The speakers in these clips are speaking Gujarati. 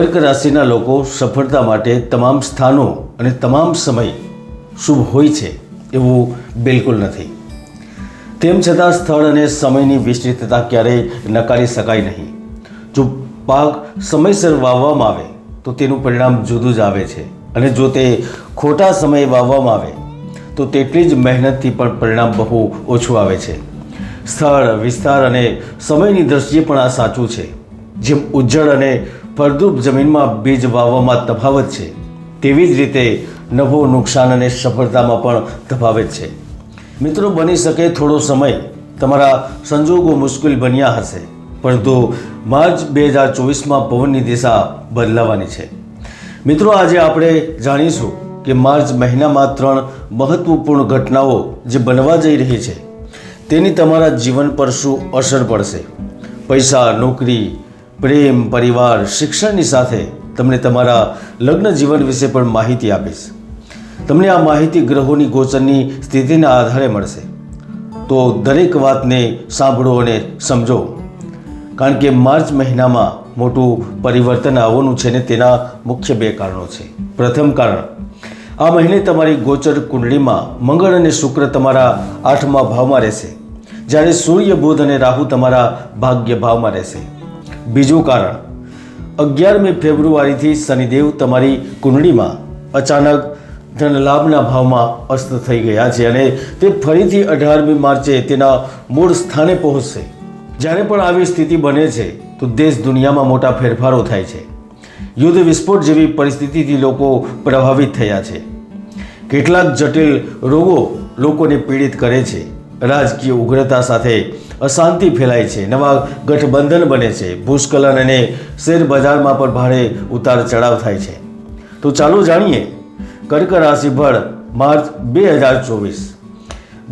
કર્ક રાશિના લોકો સફળતા માટે તમામ સ્થાનો અને તમામ સમય શુભ હોય છે એવું બિલકુલ નથી. તેમ છતાં સ્થળ અને સમયની વિસ્તૃતતા ક્યારેય નકારી શકાય નહીં. જો પાક સમયસર વાવવામાં આવે, તો તેનું પરિણામ જુદું જ આવે છે અને જો તે ખોટા સમયે વાવવામાં આવે, તો તેટલી જ મહેનતથી પણ પરિણામ બહુ ઓછું આવે છે. સ્થળ, વિસ્તાર અને સમયની દ્રષ્ટિએ પણ આ સાચું છે. જેમ ઉજ્જળ અને ફળદ્રુપ જમીનમાં બીજ વાવવામાં તફાવત છે. તેવી જ રીતે નફો નુકસાન અને સફળતામાં પણ તફાવત છે. મિત્રો, બની શકે થોડો સમય. તમારા સંજોગો મુશ્કેલ બન્યા હશે. પરંતુ માર્ચ બે હજાર ચોવીસમાં પવનની દિશા બદલાવાની છે. મિત્રો, આજે આપણે જાણીશું કે માર્ચ મહિનામાં ત્રણ મહત્વપૂર્ણ ઘટનાઓ જે બનવા જઈ રહી છે, તેની તમારા જીવન પર શું અસર પડશે? પૈસા, નોકરી પ્રેમ, પરિવાર, શિક્ષણની સાથે તમને તમારા લગ્ન જીવન વિશે પણ માહિતી આપીશ. તમને આ માહિતી ગ્રહોની ગોચરની સ્થિતિના આધારે મળશે. તો દરેક વાતને સાંભળો અને સમજો. કારણ કે માર્ચ મહિનામાં મોટું પરિવર્તન આવવાનું છે ને તેના મુખ્ય બે કારણો છે. પ્રથમ કારણ, આ મહિને તમારી ગોચર કુંડળીમાં મંગળ અને શુક્ર તમારા આઠમા ભાવમાં રહેશે. જ્યારે સૂર્ય, બુધ અને રાહુ તમારા ભાગ્ય ભાવમાં રહેશે. બીજું કારણ, અગિયારમી ફેબ્રુઆરીથી શનિદેવ તમારી કુંડળીમાં અચાનક ધનલાભના ભાવમાં અસ્ત થઈ ગયા છે અને તે ફરીથી અઢારમી માર્ચે તેના મૂળ સ્થાને પહોંચશે. જ્યારે પણ આવી સ્થિતિ બને છે, તો દેશ દુનિયામાં મોટા ફેરફારો થાય છે. યુદ્ધ વિસ્ફોટ જેવી પરિસ્થિતિથી લોકો પ્રભાવિત થયા છે. કેટલાક જટિલ રોગો લોકોને પીડિત કરે છે. રાજકીય ઉગ્રતા સાથે અશાંતિ ફેલાય છે. નવા ગઠબંધન બને છે. ભૂસ્ખલન અને શેર બજારમાં પણ ભારે ઉતાર ચઢાવ થાય છે. તો ચાલો જાણીએ, કર્ક રાશિ પર માર્ચ બે હજાર ચોવીસ.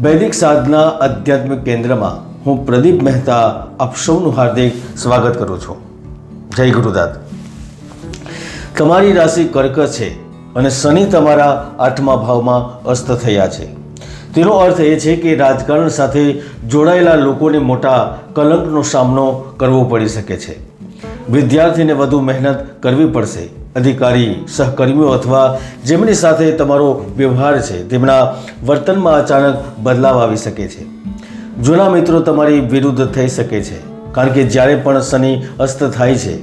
વૈદિક સાધના આધ્યાત્મિક કેન્દ્રમાં હું પ્રદીપ મહેતા આપ સૌનું હાર્દિક સ્વાગત કરું છું. જય ગુરુદાત તમારી રાશિ કર્ક છે અને શનિ તમારા આઠમા ભાવમાં અસ્ત થયા છે. તેનો અર્થ એ છે કે રાજકારણ સાથે જોડાયેલા લોકોને મોટા કલંકનો સામનો કરવો પડી શકે છે. વિદ્યાર્થીને વધુ મહેનત કરવી પડશે. અધિકારી, સહકર્મીઓ અથવા જેમની સાથે તમારો વ્યવહાર છે, તેમના વર્તનમાં અચાનક બદલાવ આવી શકે છે. જૂના મિત્રો તમારી વિરુદ્ધ થઈ શકે છે, કારણ કે જ્યારે પણ શનિ અસ્ત થાય છે,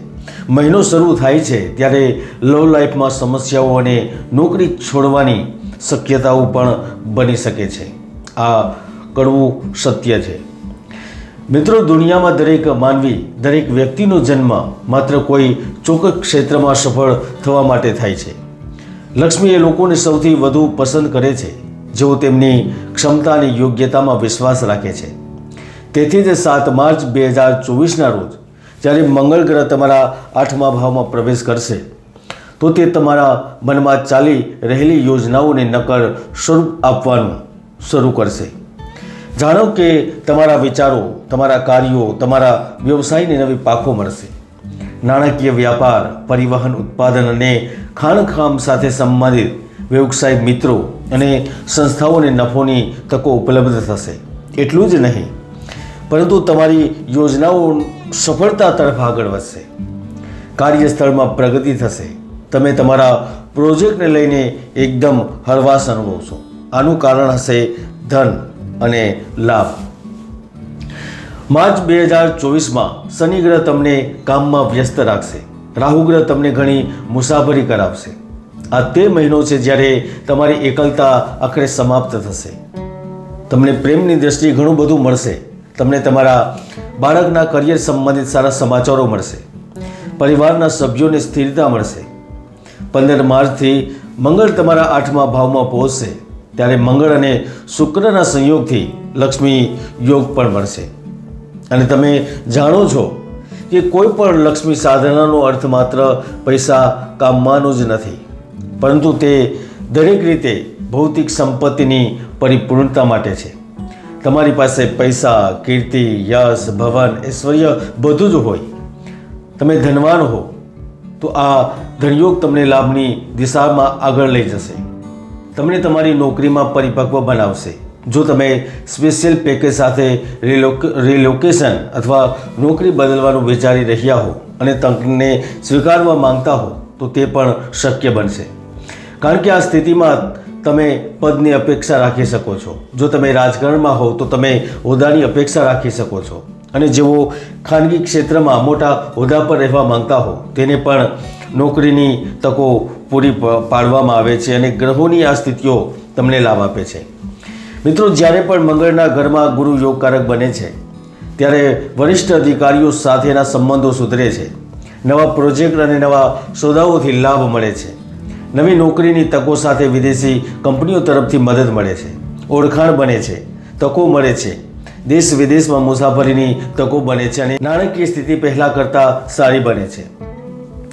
મહિનો શરૂ થાય છે, ત્યારે લવ લાઈફમાં સમસ્યાઓ અને નોકરી છોડવાની શક્યતાઓ પણ બની શકે છે. આ કડવું સત્ય છે. મિત્રો, દુનિયામાં દરેક માનવી, દરેક વ્યક્તિનો જન્મ માત્ર કોઈ ચોક્કસ ક્ષેત્રમાં સફળ થવા માટે થાય છે. લક્ષ્મી એ લોકોને સૌથી વધુ પસંદ કરે છે, જેઓ તેમની ક્ષમતા અને યોગ્યતામાં વિશ્વાસ રાખે છે. તેથી જ સાત માર્ચ બે હજાર ચોવીસના રોજ, જ્યારે મંગળ ગ્રહ તમારા આઠમા ભાવમાં પ્રવેશ કરશે તો તે તમારા મનમાં ચાલી રહેલી યોજનાઓને નકર સ્વરૂપ આપવાનું શરૂ કરશે. જાણો કે તમારા વિચારો, તમારા કાર્યો, તમારા વ્યવસાયને નવી પાખો મળશે. નાણાકીય વ્યાપાર, પરિવહન ઉત્પાદન અને ખાણકામ સાથે સંબંધિત વ્યવસાય મિત્રો અને સંસ્થાઓને નફોની તકો ઉપલબ્ધ થશે. એટલું જ નહીં, પરંતુ તમારી યોજનાઓ સફળતા તરફ આગળ વધશે. કાર્યસ્થળમાં પ્રગતિ થશે. તમે તમારા પ્રોજેક્ટને લઈને એકદમ હળવાશ અનુભવશો. આનું કારણ હશે ધન અને લાભ. માર્ચ બે હજાર ચોવીસમાં શનિ ગ્રહ તમને કામમાં વ્યસ્ત રાખશે. રાહુ ગ્રહ તમને ઘણી મુસાફરી કરાવશે. આ તે મહિનો છે જ્યારે તમારી એકલતા આખરે સમાપ્ત થશે. તમને પ્રેમની દ્રષ્ટિએ ઘણું બધું મળશે. તમને તમારા બાળકના કરિયર સંબંધિત સારા સમાચારો મળશે. પરિવારના સભ્યોને સ્થિરતા મળશે. પંદર માર્ચથી મંગળ તમારા આઠમા ભાવમાં પહોંચશે. ત્યારે મંગળ અને શુક્રના સંયોગથી લક્ષ્મી યોગ પણ મળશે. અને તમે જાણો છો કે કોઈ પણ લક્ષ્મી સાધનાનો અર્થ માત્ર પૈસા કામવાનો જ નથી, પરંતુ તે દરેક રીતે ભૌતિક સંપત્તિની પરિપૂર્ણતા માટે છે. તમારી પાસે પૈસા, કીર્તિ, યશ, ભવન, ઐશ્વર્ય બધું જ હોય. તમે ધનવાન હો તો આ ધનયોગ તમને લાભની દિશામાં આગળ લઈ જશે. તમને તમારી નોકરીમાં પરિપક્વ બનાવશે. જો તમે સ્પેશિયલ પેકેજ સાથે રિલોક રિલોકેશન અથવા નોકરી બદલવાનું વિચારી રહ્યા હો અને તકને સ્વીકારવા માંગતા હો, તો તે પણ શક્ય બનશે. કારણ કે આ સ્થિતિમાં તમે પદની અપેક્ષા રાખી શકો છો. જો તમે રાજકારણમાં હો, તો તમે હોદ્દાની અપેક્ષા રાખી શકો છો. અને જેઓ ખાનગી ક્ષેત્રમાં મોટા હોદ્દા પર રહેવા માંગતા હો, તેને પણ નોકરીની તકો પૂરી પાડવામાં આવે છે અને ગ્રહોની આ સ્થિતિઓ તમને લાભ આપે છે. મિત્રો, જ્યારે પણ મંગળના ઘરમાં ગુરુ યોગકારક બને છે, ત્યારે વરિષ્ઠ અધિકારીઓ સાથેના સંબંધો સુધરે છે. નવા પ્રોજેક્ટ અને નવા સોદાઓથી લાભ મળે છે. નવી નોકરીની તકો સાથે વિદેશી કંપનીઓ તરફથી મદદ મળે છે. ઓળખાણ બને છે. તકો મળે છે. દેશ વિદેશમાં મુસાફરીની તકો બને છે અને નાણાકીય સ્થિતિ પહેલાં કરતાં સારી બને છે.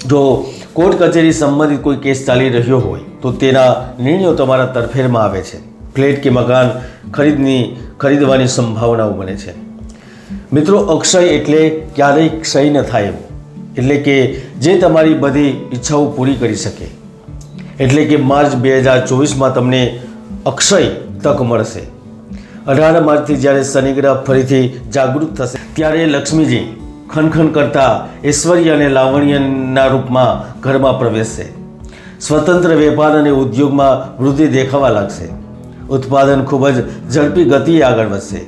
જો કોર્ટ કચેરી સંબંધિત કોઈ કેસ ચાલી રહ્યો હોય, તો તેના નિર્ણયો તમારા તરફેણમાં આવે છે. ફ્લેટ કે મકાન ખરીદની, ખરીદવાની સંભાવનાઓ બને છે. મિત્રો, અક્ષય એટલે ક્યારેય ક્ષય ન થાય એવું એટલે કે જે તમારી બધી ઈચ્છાઓ પૂરી કરી શકે. એટલે કે માર્ચ બે હજાર ચોવીસમાં તમને અક્ષય તક મળશે. અઢાર માર્ચથી જ્યારે શનિગ્રહ ફરીથી જાગૃત થશે, ત્યારે લક્ષ્મીજી ખનખન કરતા ઐશ્વર્ય અને લાવણ્યના રૂપમાં ઘરમાં પ્રવેશશે. સ્વતંત્ર વેપાર અને ઉદ્યોગમાં વૃદ્ધિ દેખાવા લાગશે. ઉત્પાદન ખૂબ જ ઝડપી ગતિએ આગળ વધશે.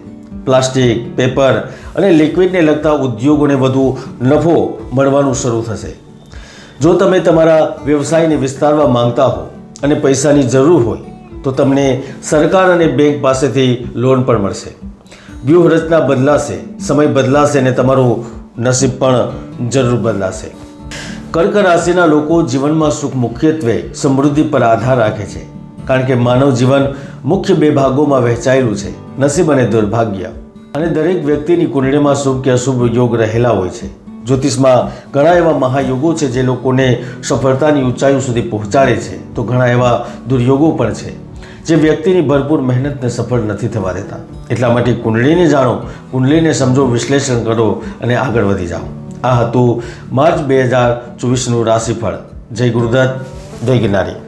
પ્લાસ્ટિક, પેપર અને લિક્વિડને લગતા ઉદ્યોગોને વધુ નફો મળવાનું શરૂ થશે. જો તમે તમારા વ્યવસાયને વિસ્તારવા માંગતા હો અને પૈસાની જરૂર હોય તો તમને સરકાર અને બેંક પાસેથી લોન પણ મળશે. વ્યૂહરચના બદલાશે, સમય બદલાશે અને તમારું નસીબ પણ જરૂર બદલાશે. કર્ક રાશિના લોકો જીવનમાં સુખ મુખ્યત્વે સમૃદ્ધિ પર આધાર રાખે છે, કારણ કે માનવ જીવન મુખ્ય બે ભાગોમાં વહેંચાયેલું છે, નસીબ અને દુર્ભાગ્ય. અને દરેક વ્યક્તિની કુંડળીમાં શુભ કે અશુભ યોગ રહેલા હોય છે. જ્યોતિષમાં ઘણા એવા મહાયોગો છે જે લોકોને સફળતાની ઊંચાઈઓ સુધી પહોંચાડે છે. તો ઘણા એવા દુર્યોગો પણ છે. જે વ્યક્તિની ભરપૂર મહેનતને સફળ નથી થવા દેતા. એટલા માટે કુંડળીને જાણો, કુંડળીને સમજો, વિશ્લેષણ કરો અને આગળ વધી જાઓ. આ હતું માર્ચ બે હજાર ચોવીસનું રાશિફળ. જય ગુરુદત્ત, જય ગિરનારી.